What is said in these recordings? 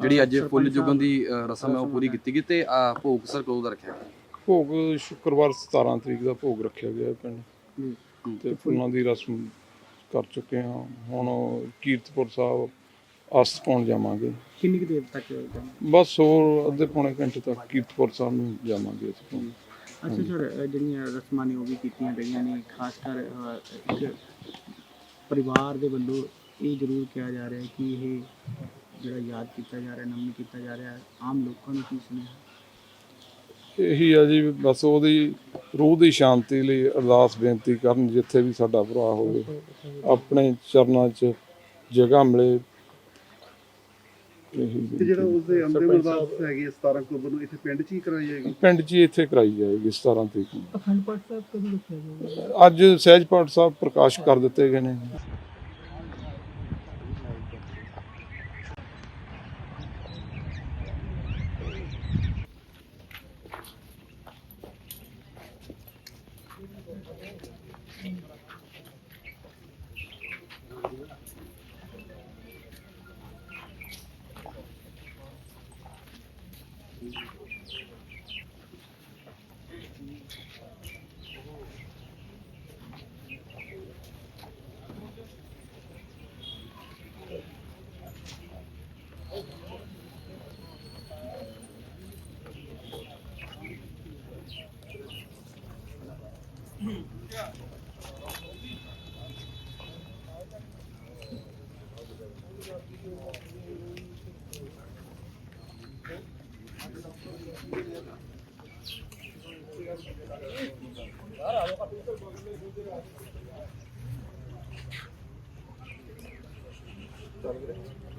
ਜਿਹੜੀ ਅੱਜ ਫੁੱਲ ਚੁਗਣ ਦੀ ਅ, ਰਸਮ ਹੈ ਉਹ ਪੂਰੀ ਕੀਤੀ ਗਈ ਤੇ ਅ, ਭੋਗ ਸਰ ਕਦੋਂ ਦਾ ਰੱਖਿਆ ਗਿਆ? ਭੋਗ ਸ਼ੁੱਕਰਵਾਰ 17 ਤਰੀਕ ਦਾ ਭੋਗ ਰੱਖਿਆ ਗਿਆ ਹੈ। ਪਿੰਡ ਤੇ ਫੁੱਲਾਂ ਦੀ ਰਸਮ ਕਰ ਚੁੱਕੇ ਹਾਂ। ਹੁਣ ਕੀਰਤਪੁਰ ਸਾਹਿਬ ਅਸਤ ਪਾਉਣ ਜਾਵਾਂਗੇ। ਕਿੰਨੀ ਕੁ ਦੇਰ ਤੱਕ ਜਾਣਾ? ਬਸ ਹੋਰ ਅੱਧੇ ਪੌਣੇ ਘੰਟੇ ਤੱਕ ਕੀਰਤਪੁਰ ਸਾਹਿਬ ਨੂੰ ਜਾਵਾਂਗੇ ਅਸੀਂ ਅੱਛਾ ਸਰ ਅ, ਜਿਹੜੀਆਂ ਰਸਮਾਂ ਨੇ ਉਹ ਵੀ ਕੀਤੀਆਂ ਗਈਆਂ ਨੇ ਖਾਸ ਕਰ ਅ, ਇੱਕ ਪਰਿਵਾਰ ਦੇ ਵੱਲੋਂ ਇਹ ਜ਼ਰੂਰ ਕਿਹਾ ਜਾ ਰਿਹਾ ਹੈ ਕਿ ਇਹ ਜਿਹੜਾ ਯਾਦ ਕੀਤਾ ਜਾ ਰਿਹਾ ਨਮਨ ਕੀਤਾ ਜਾ ਰਿਹਾ ਹੈ ਆਮ ਲੋਕਾਂ ਨੂੰ ਕੀ ਸੁਨੇਹਾ? ਇਹੀ ਆ ਜੀ ਬਸ ਉਹਦੀ ਰੂਹ ਦੀ ਸ਼ਾਂਤੀ ਲਈ ਅਰਦਾਸ ਬੇਨਤੀ ਕਰਨ ਜਿੱਥੇ ਵੀ ਸਾਡਾ ਭਰਾ ਹੋਵੇ ਆਪਣੇ ਚਰਨਾਂ 'ਚ ਜਗ੍ਹਾ ਮਿਲੇ ਤੇ ਜਿਹੜਾ ਉਸਦੇ ਅੰਤਿਮ ਅਰਦਾਸ ਹੈਗੀ ਹੈ 17 ਅਕਤੂਬਰ ਨੂੰ ਇੱਥੇ ਪਿੰਡ 'ਚ ਹੀ ਕਰਾਈ ਜਾਏਗੀ? ਪਿੰਡ 'ਚ ਹੀ ਇੱਥੇ ਕਰਾਈ ਜਾਏਗੀ 17 ਤਰੀਕ ਨੂੰ। ਅਖੰਡ ਪਾਠ ਸਾਹਿਬ ਕਦੋਂ ਰੱਖਿਆ ਜਾਊਗਾ ਅੱਜ ਸਹਿਜ ਪਾਠ ਸਾਹਿਬ ਪ੍ਰਕਾਸ਼ ਕਰ ਦਿੱਤੇ ਗਏ ਨੇ।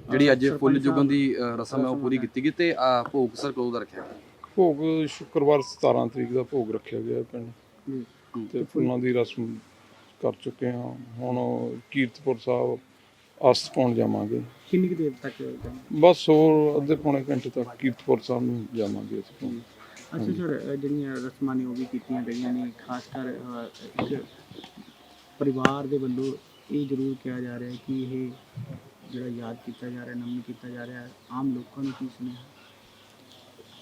ਜਿਹੜੀ ਅੱਜ ਫੁੱਲ ਚੁਗਣ ਦੀ ਅ, ਰਸਮ ਹੈ ਉਹ ਪੂਰੀ ਕੀਤੀ ਗਈ ਤੇ ਅ, ਭੋਗ ਸਰ ਕਦੋਂ ਦਾ ਰੱਖਿਆ ਗਿਆ? ਭੋਗ ਸ਼ੁੱਕਰਵਾਰ 17 ਤਰੀਕ ਦਾ ਭੋਗ ਰੱਖਿਆ ਗਿਆ ਹੈ ਪਿੰਡ ਤੇ ਫੁੱਲਾਂ ਦੀ ਰਸਮ ਕਰ ਚੁੱਕੇ ਹਾਂ। ਹੁਣ ਕੀਰਤਪੁਰ ਸਾਹਿਬ ਅਸਤ ਪਾਉਣ ਜਾਵਾਂਗੇ। ਕਿੰਨੀ ਕੁ ਦੇਰ ਤੱਕ? ਬਸ ਹੋਰ ਅੱਧੇ ਪੌਣੇ ਘੰਟੇ ਤੱਕ ਕੀਰਤਪੁਰ ਸਾਹਿਬ ਨੂੰ ਜਾਵਾਂਗੇ ਅਸੀਂ ਅੱਛਾ ਸਰ ਜਿਹੜੀਆਂ ਰਸਮਾਂ ਨੇ ਉਹ ਵੀ ਕੀਤੀਆਂ ਗਈਆਂ ਨੇ ਖਾਸ ਕਰ ਇੱਕ ਪਰਿਵਾਰ ਦੇ ਵੱਲੋਂ ਇਹ ਜ਼ਰੂਰ ਕਿਹਾ ਜਾ ਰਿਹਾ ਹੈ ਕਿ ਇਹ ਜਿਹੜਾ ਯਾਦ ਕੀਤਾ ਜਾ ਰਿਹਾ ਨਮਨ ਕੀਤਾ ਜਾ ਰਿਹਾ ਹੈ ਆਮ ਲੋਕਾਂ ਨੂੰ ਕੀ ਸੁਨੇਹਾ?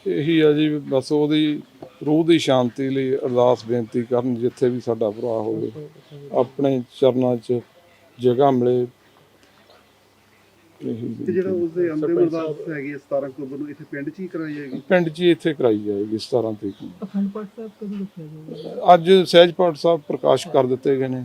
ਇਹੀ ਆ ਜੀ ਬਸ ਉਹਦੀ ਰੂਹ ਦੀ ਸ਼ਾਂਤੀ ਲਈ ਅਰਦਾਸ ਬੇਨਤੀ ਕਰਨ ਜਿੱਥੇ ਵੀ ਸਾਡਾ ਭਰਾ ਹੋਵੇ ਆਪਣੇ ਚਰਨਾਂ 'ਚ ਜਗ੍ਹਾ ਮਿਲੇ। ਤੇ ਜਿਹੜਾ ਉਸਦੇ ਅੰਤਿਮ ਅਰਦਾਸ ਹੈਗੀ ਹੈ 17 ਅਕਤੂਬਰ ਨੂੰ ਇੱਥੇ ਪਿੰਡ 'ਚ ਹੀ ਕਰਾਈ ਜਾਏਗੀ? ਪਿੰਡ 'ਚ ਹੀ ਇੱਥੇ ਕਰਾਈ ਜਾਏਗੀ 17 ਤਰੀਕ ਨੂੰ। ਅਖੰਡ ਪਾਠ ਸਾਹਿਬ ਕਦੋਂ ਰੱਖਿਆ ਜਾਊਗਾ ਅੱਜ ਸਹਿਜ ਪਾਠ ਸਾਹਿਬ ਪ੍ਰਕਾਸ਼ ਕਰ ਦਿੱਤੇ ਗਏ ਨੇ।